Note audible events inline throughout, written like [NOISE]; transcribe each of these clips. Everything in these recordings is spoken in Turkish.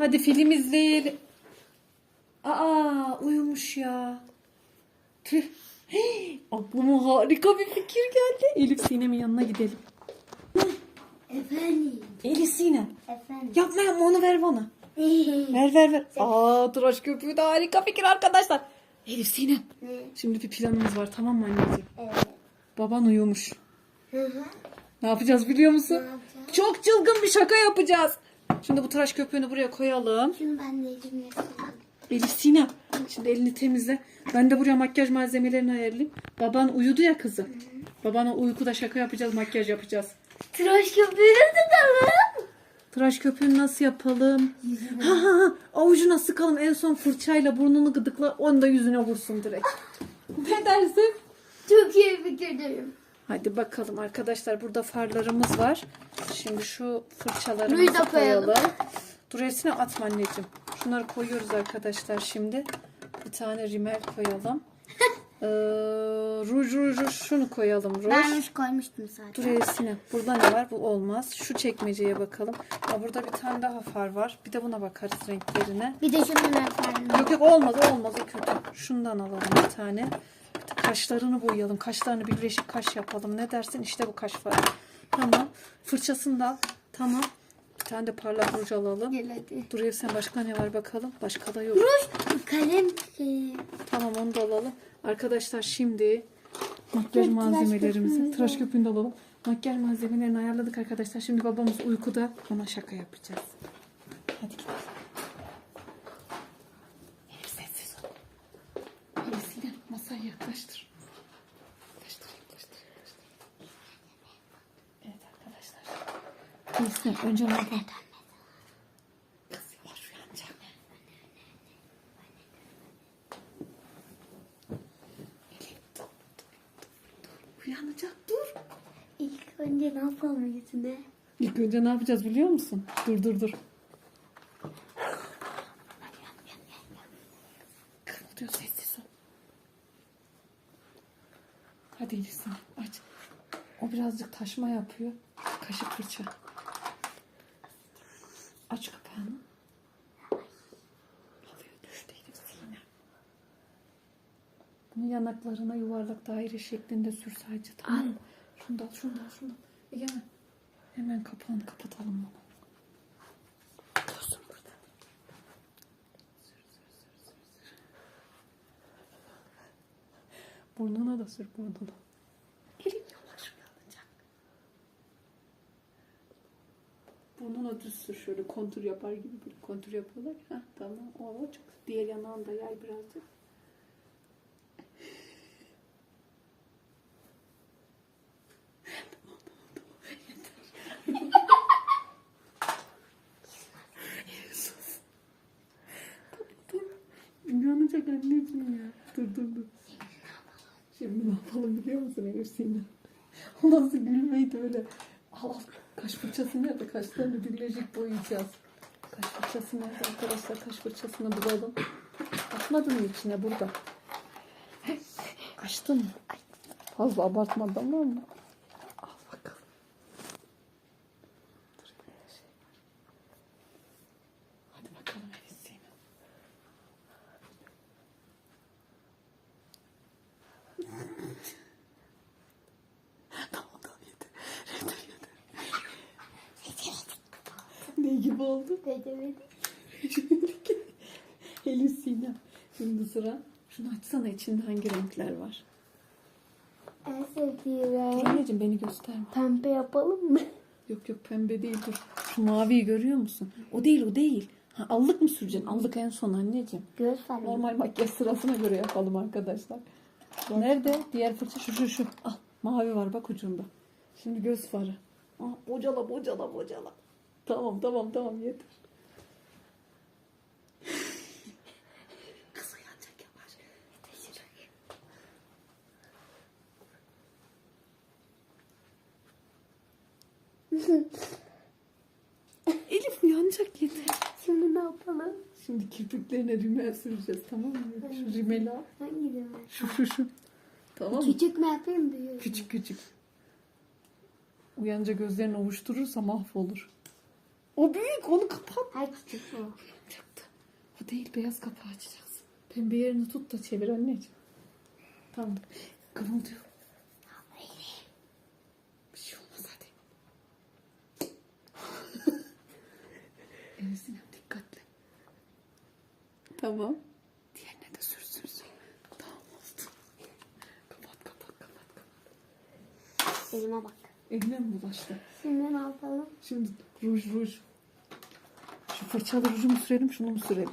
Hadi film izleyelim. Aa uyumuş ya. Tüh. Hey, [GASPS] aklıma harika bir fikir geldi. Elif Sinem'in yanına gidelim. Efendim. Elif Sinem. Efendim. Yapma yapma onu ver bana. [LAUGHS] Ver ver ver. Aa tıraş köpüğü de harika fikir arkadaşlar. Elif Sinem. Ne? Şimdi bir planımız var tamam mı anneciğim? Evet. Baban uyumuş. Hı hı. Ne yapacağız biliyor musun? Ne yapacağız? Çok çılgın bir şaka yapacağız. Şimdi bu tıraş köpüğünü buraya koyalım. Şimdi ben de elimle. Elif Sinem. Şimdi elini temizle. Ben de buraya makyaj malzemelerini ayarlayayım. Baban uyudu ya kızım. Babana uykuda şaka yapacağız, makyaj yapacağız. Tıraş köpüğünü tutalım. Tıraş köpüğünü nasıl yapalım? Ha ha ha. Avucuna sıkalım. En son fırçayla burnunu gıdıkla. Onu da yüzüne vursun direkt. ne dersin? Çok iyi fikir derim. Hadi bakalım arkadaşlar. Burada farlarımız var. Şimdi şu fırçalarımızı koyalım. koyalım. Dur hepsini atma anneciğim. Şunları koyuyoruz arkadaşlar şimdi. Bir tane rimel koyalım. [LAUGHS] ee, ruj ruj şunu koyalım ruj. Ben ruj koymuştum zaten. Dur Esin'e. Burada ne var? Bu olmaz. Şu çekmeceye bakalım. Ya burada bir tane daha far var. Bir de buna bakarız renklerine. Bir de şunun efendim. Yok yok olmaz olmaz o kötü. Şundan alalım bir tane. Kaşlarını boyayalım. Kaşlarını bir birleşik kaş yapalım. Ne dersin? İşte bu kaş farı. Tamam. Fırçasını da al. Tamam. Bir tane de parlak ruj alalım. Gel hadi. Dur Evsen başka ne var bakalım. Başka da yok. Ruj, kalem, şey. Tamam onu da alalım. Arkadaşlar şimdi makyaj Dur, tıraş malzemelerimizi, köpüğünü tıraş köpüğünü de alalım. Makyaj malzemelerini ayarladık arkadaşlar. Şimdi babamız uykuda ona şaka yapacağız. Hadi gidelim. Elif sessiz ol. Elif Sinem masaya yaklaştır. Yaklaştır, yaklaştır, yaklaştır. Evet arkadaşlar. Sinem önce ne yapalım? Kız yavaş uyanacak. Elif dur, dur, dur. Uyanacak dur. İlk önce ne yapalım yüzüne? İlk önce ne yapacağız biliyor musun? Dur dur dur. Hadi Elif Sinem, aç. O birazcık taşma yapıyor. Kaşık fırça. Aç kapağını. Alıyor düştü Elif Sinem. Bunu yanaklarına yuvarlak daire şeklinde sür sadece tamam mı? Şunu da al, şunu da al, şunu da al. Egemen. Hemen kapağını kapatalım bunu. Dursun burada. Sür, sür, sür, sür, sür. Burnuna da sür burnuna. Elin yavaş uyanacak. Burnuna düz sür şöyle kontur yapar gibi bir kontur yapıyorlar. Heh, tamam o çok. Diğer yanağını da yay birazcık. [LAUGHS] Uyanacak anneciğim ya. Dur dur dur. Yapalım biliyor musun Elif Sinem? [LAUGHS] O nasıl gülmeydi öyle. Al al. Kaş fırçası nerede? Kaşlarını birleşik boyayacağız. Kaş fırçası nerede arkadaşlar? Kaş fırçasını bulalım. [COUGHS] Atmadın mı içine burada? Açtın mı? Fazla abartma tamam mı? Al bakalım. Dur bir şey var. Hadi bakalım Elif Sinem. Tamam tamam yeter. Yeter yeter. Ne gibi oldu? Bedemedik. [LAUGHS] Elif Sinem. Şimdi sıra. Şunu açsana içinde hangi renkler var? En sevdiğim renk. Anneciğim beni gösterme. Pembe yapalım mı? Yok yok pembe değil dur. Şu maviyi görüyor musun? O değil o değil. Ha, allık mı süreceksin? Allık en son anneciğim. Göz var. Normal makyaj sırasına göre yapalım arkadaşlar. Nerede? Diğer fırça şu şu şu. Al mavi var bak ucunda. Şimdi göz farı. Ah, bocala bocala bocala. Tamam tamam tamam yeter. Kız uyanacak yavaş. [LAUGHS] Elif uyanacak yeter. Şimdi ne yapalım? Şimdi kirpiklerine rimel süreceğiz tamam mı? Şu rimeli al. Hangi renk? Şu şu şu. Tamam mı? Küçük mü yapayım büyük? mü? Küçük küçük. Uyanınca gözlerini ovuşturursa mahvolur. O büyük onu kapat. Ay küçük o. Yapacaktı. O değil beyaz kapağı açacaksın. Pembe yerini tut da çevir anneciğim. Tamam. Kımıldıyor. Bir şey olmaz hadi. evet Sinem dikkatli. Tamam. Diğerine de sür sür sür. Tamam oldu. Kapat kapat kapat kapat. Elime bak. Eline mi bulaştı? Şimdi ne yapalım? Şimdi ruj ruj. Şu fırçalı ruju mu sürelim şunu mu sürelim?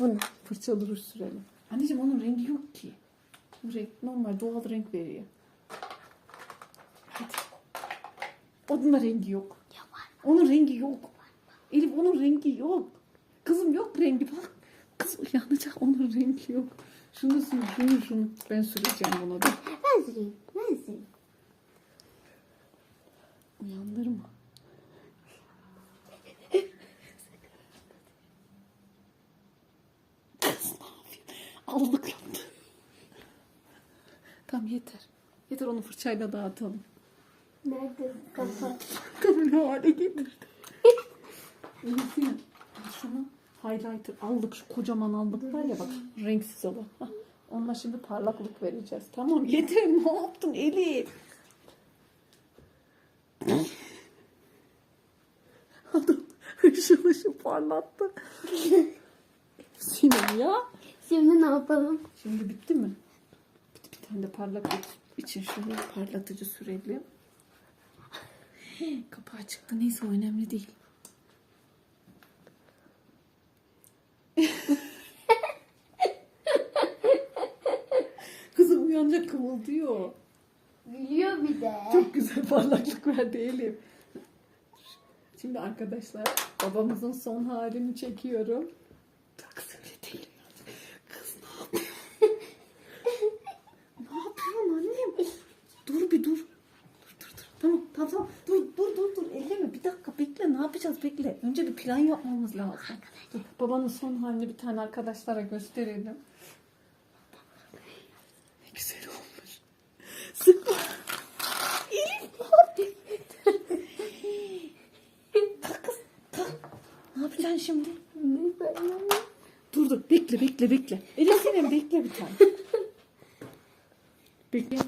Bunu. Fırçalı ruj sürelim. Anneciğim onun rengi yok ki. Bu renk normal doğal renk veriyor. Hadi. Onun da rengi yok. Ya var. Onun rengi yok. Elif onun rengi yok. Kızım yok rengi bak. Kız uyanacak onun rengi yok. Şunu sür, şunu şunu. Ben süreceğim bunu da. Ben süreyim. Ben süreyim. Uyandırma. Yaptı. Tamam yeter. Yeter onu fırçayla dağıtalım. Nerede kafa? Kamera hale getirdi. Neyse. Şunu highlighter aldık. Şu kocaman aldık var ya bak. Renksiz olan. Hah, Onunla şimdi parlaklık vereceğiz. Tamam yeter. Ne yaptın Elif? Adam ışıl ışıl parlattı. Sinem ya. Şimdi ne yapalım? Şimdi bitti mi? Bir, bir tane de parlaklık için şöyle parlatıcı sürelim. [LAUGHS] Kapağı çıktı. Neyse o önemli değil. [LAUGHS] Kızım uyanacak kımıldıyor. Gülüyor bir de. Çok güzel parlaklık verdi Elif. Şimdi arkadaşlar babamızın son halini çekiyorum. Kız öyle değil. Kız ne yapıyor? ne yapıyorsun annem? Dur bir dur. Dur dur dur. Tamam tamam tamam. Dur dur dur dur. Elleme bir dakika bekle. Ne yapacağız bekle. Önce bir plan yapmamız lazım. Dur, babanın son halini bir tane arkadaşlara gösterelim. Ne güzel olmuş. Sıkma. Elif? Kalk kız kalk. Ne yapacaksın şimdi? Dur dur bekle bekle bekle. Elif Sinem bekle bir tane. Bekle.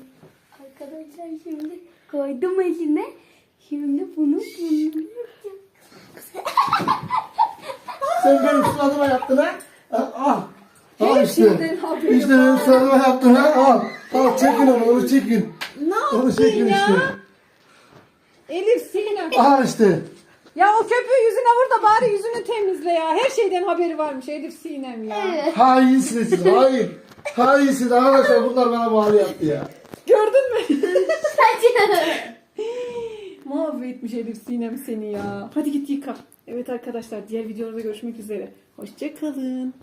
Arkadaşlar şimdi koydum eline. Şimdi bunu bunu. Sen benim suratıma yaptın ha? Al Her işte. İşte benim suratıma yaptın ha? Al. Al çekin onu, onu çekin. Ne Onu çekin ya? işte. Elif Sinem. Al işte. Ya o köpüğü yüzüne vur da bari yüzünü temizle ya. Her şeyden haberi varmış Elif Sinem ya. Evet. Hainsiniz siz, hain. Hainsiniz arkadaşlar bunlar bana bağlı yaptı ya. Gördün mü? Saçı. Mahvetmiş Elif Sinem seni ya. Hadi git yıka. Evet arkadaşlar diğer videolarda görüşmek üzere. Hoşçakalın.